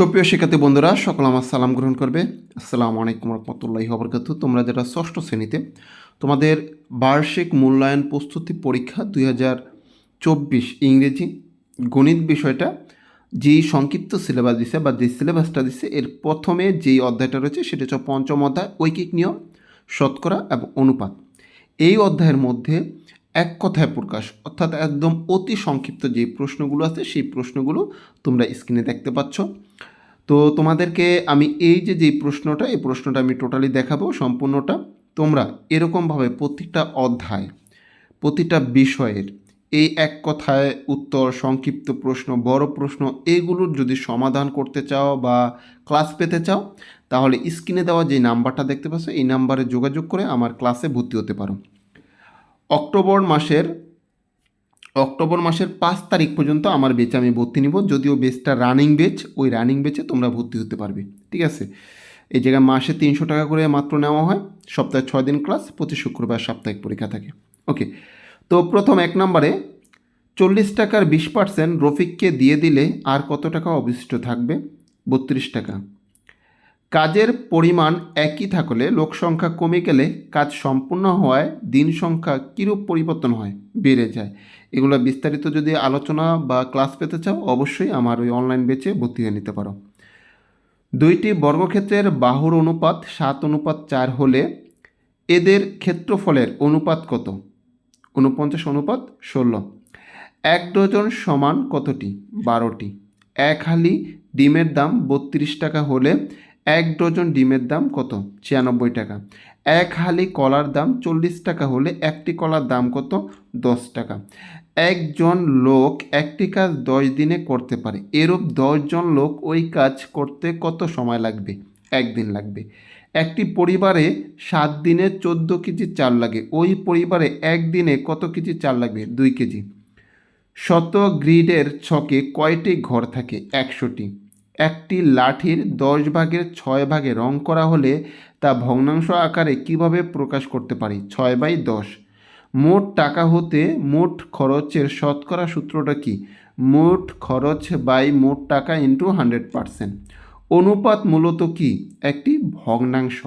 সুপ্রিয় শিক্ষার্থী বন্ধুরা, সকল আমার সালাম গ্রহণ করবে। আসসালামু আলাইকুম রহমতুল্লাহি হবরকাত তোমরা যারা ষষ্ঠ শ্রেণীতে, তোমাদের বার্ষিক মূল্যায়ন প্রস্তুতি পরীক্ষা দুই হাজার চব্বিশ ইংরেজি গণিত বিষয়টা যেই সংক্ষিপ্ত সিলেবাস দিছে বা যে সিলেবাসটা দিছে, এর প্রথমে যেই অধ্যায়টা রয়েছে সেটা হচ্ছে পঞ্চম অধ্যায়, ঐকিক নিয়ম, শতকরা এবং অনুপাত। এই অধ্যায়ের মধ্যে এক কথায় প্রকাশ, অর্থাৎ একদম অতি সংক্ষিপ্ত যে প্রশ্নগুলো আছে, সেই প্রশ্নগুলো তোমরা স্ক্রিনে দেখতে পাচ্ছ। তো তোমাদেরকে আমি এই যে যে প্রশ্নটা, এই প্রশ্নটা আমি টোটালি দেখাবো সম্পূর্ণটা। তোমরা এরকমভাবে প্রতিটা অধ্যায়, প্রতিটা বিষয়ের এই এক কথায় উত্তর, সংক্ষিপ্ত প্রশ্ন, বড় প্রশ্ন এগুলোর যদি সমাধান করতে চাও বা ক্লাস পেতে চাও, তাহলে স্ক্রিনে দেওয়া যে নাম্বারটা দেখতে পাচ্ছ, এই নাম্বারে যোগাযোগ করে আমার ক্লাসে ভর্তি হতে পারো। অক্টোবর মাসের অক্টোবর মাসের পাঁচ তারিখ পর্যন্ত আমার বেচে আমি ভর্তি নিব। যদিও বেচটা রানিং বেচ ওই রানিং বেচে তোমরা ভর্তি হতে পারবে। ঠিক আছে? এই জায়গায় মাসে তিনশো টাকা করে মাত্র নেওয়া হয়। সপ্তাহে ছয় দিন ক্লাস প্রতি শুক্রবার সাপ্তাহিক পরীক্ষা থাকে। ওকে তো প্রথম এক নম্বরে, চল্লিশ টাকার বিশ পার্সেন্ট রফিককে দিয়ে দিলে আর কত টাকা অবশিষ্ট থাকবে? বত্রিশ টাকা। কাজের পরিমাণ একই থাকলে লোক সংখ্যা কমে গেলে কাজ সম্পূর্ণ হওয়ায় দিন সংখ্যা কীরূপ পরিবর্তন হয়, বেড়ে যায়। এগুলো বিস্তারিত যদি আলোচনা বা ক্লাস পেতে চাও, অবশ্যই আমার ওই অনলাইন বেচে ভর্তি হয়ে নিতে পারো। দুইটি বর্গক্ষেত্রের বাহুর অনুপাত সাত অনুপাত চার হলে এদের ক্ষেত্রফলের অনুপাত কত? উনপঞ্চাশ অনুপাত ষোলো। এক ডজন সমান কতটি? বারোটি। এক হালি ডিমের দাম বত্রিশ টাকা হলে এক ডজন ডিমের দাম কত? ছিয়ানব্বই টাকা। এক হালি কলার দাম চল্লিশ টাকা হলে একটি কলার দাম কত? দশ টাকা। একজন লোক একটি কাজ দশ দিনে করতে পারে। এরূপ দশজন লোক ওই কাজ করতে কত সময় লাগবে? একদিন লাগবে। একটি পরিবারে সাত দিনে চোদ্দ কেজি চাল লাগে। ওই পরিবারে একদিনে কত কেজি চাল লাগবে? দুই কেজি। শত গ্রিডের ছকে কয়টি ঘর থাকে? একশোটি। একটি লাঠির দশ ভাগের ছয় ভাগে রং করা হলে তা ভগ্নাংশ আকারে কীভাবে প্রকাশ করতে পারি? ছয় বাই দশ। মোট টাকা হতে মোট খরচের শতকরা সূত্রটা কি? মোট খরচ বাই মোট টাকা ইন্টু হান্ড্রেড পারসেন্ট। অনুপাত মূলত কি? একটি ভগ্নাংশ।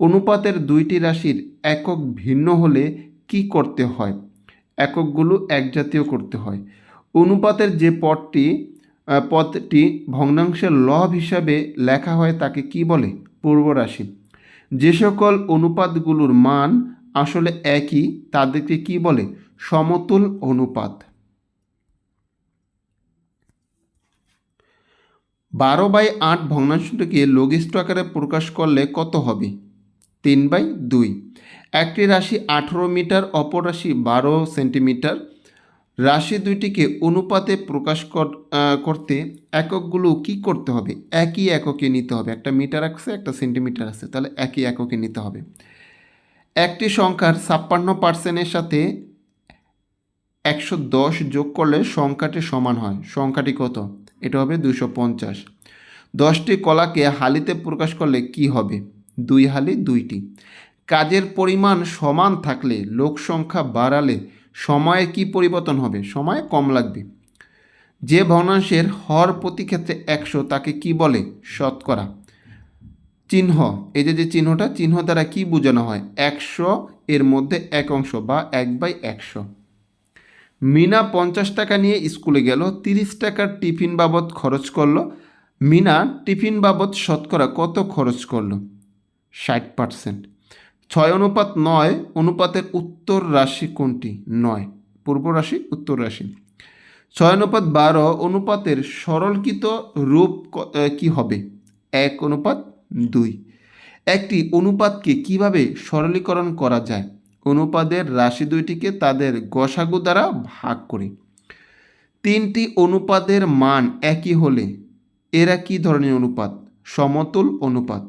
অনুপাতের দুইটি রাশির একক ভিন্ন হলে কি করতে হয়? এককগুলো একজাতীয় করতে হয়। অনুপাতের যে পদটি পদটি ভগ্নাংশের লব হিসাবে লেখা হয় তাকে কি বলে? পূর্বরাশি যে সকল অনুপাতগুলোর মান আসলে একই, তাদেরকে কি বলে? সমতুল অনুপাত। বারো বাই আট ভগ্নাংশটিকে লঘিষ্ঠ আকারে প্রকাশ করলে কত হবে? তিন বাই দুই। একটি রাশি আঠেরো মিটার, অপর রাশি বারো সেন্টিমিটার। রাশি দুইটিকে অনুপাতে প্রকাশ কর- করতে এককগুলো কি করতে হবে? একই এককে নিতে হবে। একটা মিটার আছে, একটা সেন্টিমিটার আছে। তাহলে একই এককে নিতে হবে। একটি সংখ্যার ছাপ্পান্ন পার্সেন্টের সাথে একশো দশ যোগ করলে সংখ্যাটি সমান হয়। সংখ্যাটি কত? এটা হবে দুশো পঞ্চাশ। দশটি কলাকে হালিতে প্রকাশ করলে কি হবে? দুই হালি দুইটি। কাজের পরিমাণ সমান থাকলে লোক সংখ্যা বাড়ালে সময়ে কি পরিবর্তন হবে? সময় কম লাগবে। যে ভগ্নাংশের হর প্রতি ক্ষেত্রে একশো, তাকে কি বলে? শতকরা। চিহ্ন। এই যে যে চিহ্নটা, চিহ্ন দ্বারা কি বোঝানো হয়? একশো এর মধ্যে এক অংশ বা এক বাই একশো। মিনা পঞ্চাশ টাকা নিয়ে স্কুলে গেল, তিরিশ টাকার টিফিন বাবদ খরচ করল। মিনা টিফিন বাবদ শতকরা কত খরচ করল? ষাট পার্সেন্ট। ছয় অনুপাত নয় অনুপাতের উত্তর রাশি কোনটি? নয়। পূর্ব রাশি, উত্তর রাশি। ছয় অনুপাত বারো অনুপাতের সরলকৃত রূপ ক- হবে? এক অনুপাত দুই। একটি অনুপাতকে কীভাবে সরলীকরণ করা যায়? অনুপাতের রাশি দুইটিকে তাদের গসাগু দ্বারা ভাগ করি। তিনটি অনুপাতের মান একই হলে এরা কি ধরনের অনুপাত? সমতুল অনুপাত।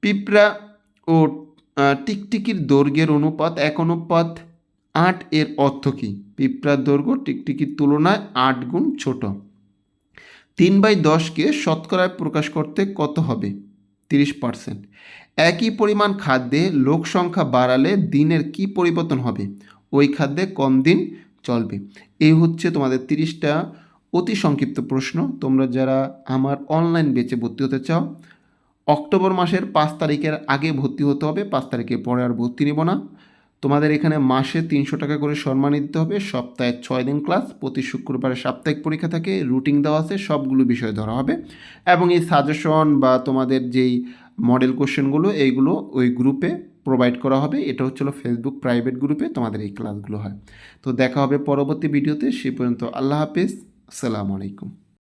পিঁপড়া ও টিকটিকির দৈর্ঘ্যের অনুপাত এক অনুপাত আট এর অর্থ কী? পিঁপড়ার দৈর্ঘ্য টিকটিকির তুলনায় আট গুণ ছোট। তিন বাই দশকে শতকরায় প্রকাশ করতে কত হবে? তিরিশ পার্সেন্ট। একই পরিমাণ খাদ্যে লোক সংখ্যা বাড়ালে দিনের কি পরিবর্তন হবে? ওই খাদ্যে কম দিন চলবে। এই হচ্ছে তোমাদের তিরিশটা অতি সংক্ষিপ্ত প্রশ্ন। তোমরা যারা আমার অনলাইন বেচে ভর্তি হতে চাও অক্টোবর মাসের পাঁচ তারিখের আগে ভর্তি হতে হবে, পাঁচ তারিখের পরে আর ভর্তি নেব না। তোমাদের এখানে মাসে তিনশো টাকা করে সম্মানিত দিতে হবে, সপ্তাহে ছয় দিন ক্লাস, প্রতি শুক্রবারে সাপ্তাহিক পরীক্ষা থাকে, রুটিন দেওয়া আছে, সবগুলো বিষয় ধরা হবে। এবং এই সাজেশন বা তোমাদের যেই মডেল কোশ্চেনগুলো এইগুলো ওই গ্রুপে প্রোভাইড করা হবে। এটা হচ্ছিল ফেসবুক প্রাইভেট গ্রুপে তোমাদের এই ক্লাসগুলো হয়। তো দেখা হবে পরবর্তী ভিডিওতে সে পর্যন্ত আল্লাহ হাফিজ, আসসালামু আলাইকুম।